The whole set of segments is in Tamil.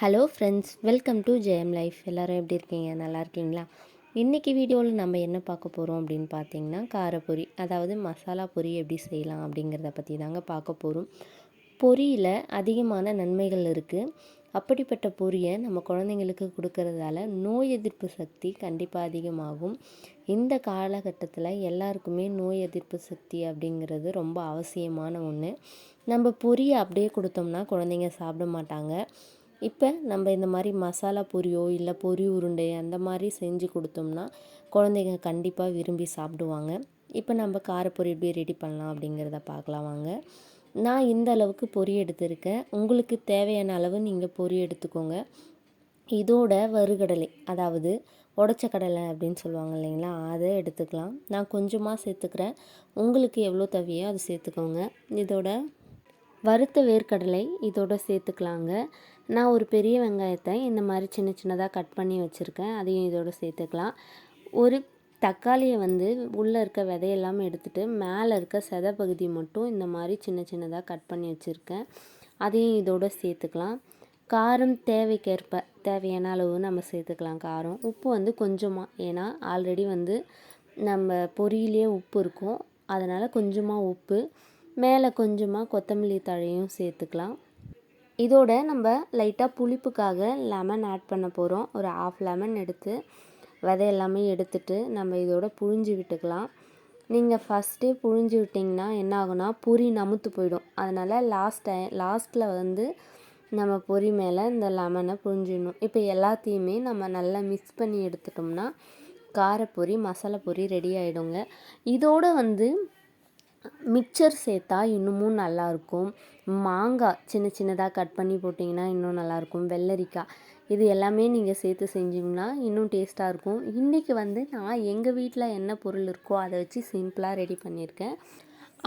Hello friends welcome to Jayam life எல்லோரும் எப்படி இருக்கீங்க? நல்லா இருக்கீங்களா? இன்றைக்கி வீடியோவில் நம்ம என்ன பார்க்க போகிறோம் அப்படின்னு பார்த்தீங்கன்னா காரப்பொரி. அதாவது மசாலா பொரி எப்படி செய்யலாம் அப்படிங்கிறத பற்றி தாங்க பார்க்க போகிறோம் பொரியில் அதிகமான நன்மைகள் இருக்குது அப்படிப்பட்ட பொரியை நம்ம குழந்தைங்களுக்கு கொடுக்கறதால நோய் எதிர்ப்பு சக்தி கண்டிப்பாக அதிகமாகும். இந்த காலகட்டத்தில் எல்லாருக்குமே நோய் எதிர்ப்பு சக்தி அப்படிங்கிறது ரொம்ப அவசியமான ஒன்று நம்ம பொரியை அப்படியே கொடுத்தோம்னா குழந்தைங்க சாப்பிட மாட்டாங்க. இப்போ நம்ம இந்த மாதிரி மசாலா பொரியோ இல்லை பொரி உருண்டை அந்த மாதிரி செஞ்சு கொடுத்தோம்னா குழந்தைங்க கண்டிப்பாக விரும்பி சாப்பிடுவாங்க. இப்போ நம்ம காரப்பொரி எப்படி ரெடி பண்ணலாம் அப்படிங்கிறத பார்க்கலாம் வாங்க. நான் இந்த அளவுக்கு பொரி எடுத்திருக்கேன். உங்களுக்கு தேவையான அளவு நீங்கள் பொரி எடுத்துக்கோங்க. இதோட வறுகடலை அதாவது உடச்ச கடலை அப்படின்னு சொல்லுவாங்க இல்லைங்களா அதை எடுத்துக்கலாம். நான் கொஞ்சமாக சேர்த்துக்கிறேன். உங்களுக்கு எவ்வளோ தேவையோ அதை சேர்த்துக்கோங்க. இதோட வறுத்த வேர்க்கடலை இதோட சேர்த்துக்கலாங்க. நான் ஒரு பெரிய வெங்காயத்தை இந்த மாதிரி சின்ன சின்னதாக கட் பண்ணி வச்சுருக்கேன். அதையும் இதோட சேர்த்துக்கலாம். ஒரு தக்காளியை வந்து உள்ளே இருக்க விதையெல்லாம் எடுத்துகிட்டு மேலே இருக்க செத பகுதி மட்டும் இந்த மாதிரி சின்ன சின்னதாக கட் பண்ணி வச்சுருக்கேன். அதையும் இதோட சேர்த்துக்கலாம். காரம் தேவைக்கேற்ப தேவையான அளவு நம்ம சேர்த்துக்கலாம் காரம். உப்பு வந்து கொஞ்சமாக ஏன்னா ஆல்ரெடி வந்து நம்ம பொரியிலே உப்பு இருக்கும். அதனால் கொஞ்சமாக உப்பு மேலே கொஞ்சமாக கொத்தமல்லி தழையும் சேர்த்துக்கலாம். இதோட நம்ம லைட்டாக புளிப்புக்காக லெமன் ஆட் பண்ண போகிறோம் ஒரு ஆஃப் லெமன் எடுத்து விதை எல்லாமே எடுத்துட்டு நம்ம இதோட புழிஞ்சு விட்டுக்கலாம். நீங்கள் ஃபஸ்ட்டே புழிஞ்சு விட்டிங்கன்னா என்ன ஆகுனா பொரி நமுத்து போயிடும். அதனால் லாஸ்ட் டைம் லாஸ்ட்டில் வந்து நம்ம பொரி மேலே இந்த லெமனை புழிஞ்சிடணும். இப்போ எல்லாத்தையுமே நம்ம நல்லா மிக்ஸ் பண்ணி எடுத்துட்டோம்னா காரப்பொரி மசாலா பொரி ரெடி ஆகிடுங்க இதோட வந்து மிக்சர் சேர்த்தா இன்னமும் நல்லாயிருக்கும். மாங்காய் சின்ன சின்னதாக கட் பண்ணி போட்டிங்கன்னா இன்னும் நல்லாயிருக்கும். வெள்ளரிக்காய் இது எல்லாமே நீங்கள் சேர்த்து செஞ்சிங்கன்னா இன்னும் டேஸ்ட்டாக இருக்கும் இன்றைக்கி வந்து நான் எங்கள் வீட்டில் என்ன பொருள் இருக்கோ அதை வச்சு சிம்பிளாக ரெடி பண்ணியிருக்கேன்.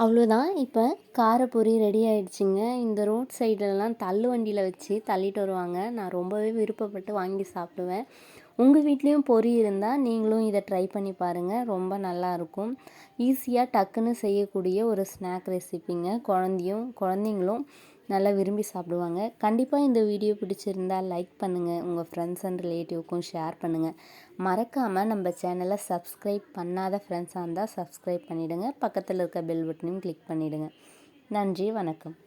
அவ்வளோதான். இப்போ காரப்பொரி ரெடி ஆகிடுச்சிங்க இந்த ரோட் சைடுலலாம் தள்ளு வண்டியில் வச்சு தள்ளிட்டு வருவாங்க. நான் ரொம்பவே விருப்பப்பட்டு வாங்கி சாப்பிடுவேன். உங்கள் வீட்லேயும் பொறி இருந்தால் நீங்களும் இதை ட்ரை பண்ணி பாருங்கள் ரொம்ப நல்லாயிருக்கும் ஈஸியாக டக்குன்னு செய்யக்கூடிய ஒரு ஸ்நாக் ரெசிப்பிங்க குழந்தையும் குழந்தைங்களும் நல்லா விரும்பி சாப்பிடுவாங்க. கண்டிப்பாக இந்த வீடியோ பிடிச்சிருந்தால் லைக் பண்ணுங்கள் உங்கள் ஃப்ரெண்ட்ஸ் அண்ட் ரிலேட்டிவ்க்கும் ஷேர் பண்ணுங்கள் மறக்காமல் நம்ம சேனலை சப்ஸ்கிரைப் பண்ணாத ஃப்ரெண்ட்ஸாக இருந்தால் சப்ஸ்கிரைப் பண்ணிவிடுங்க பக்கத்தில் இருக்க பெல் பட்டனையும் கிளிக் பண்ணிவிடுங்க நன்றி வணக்கம்.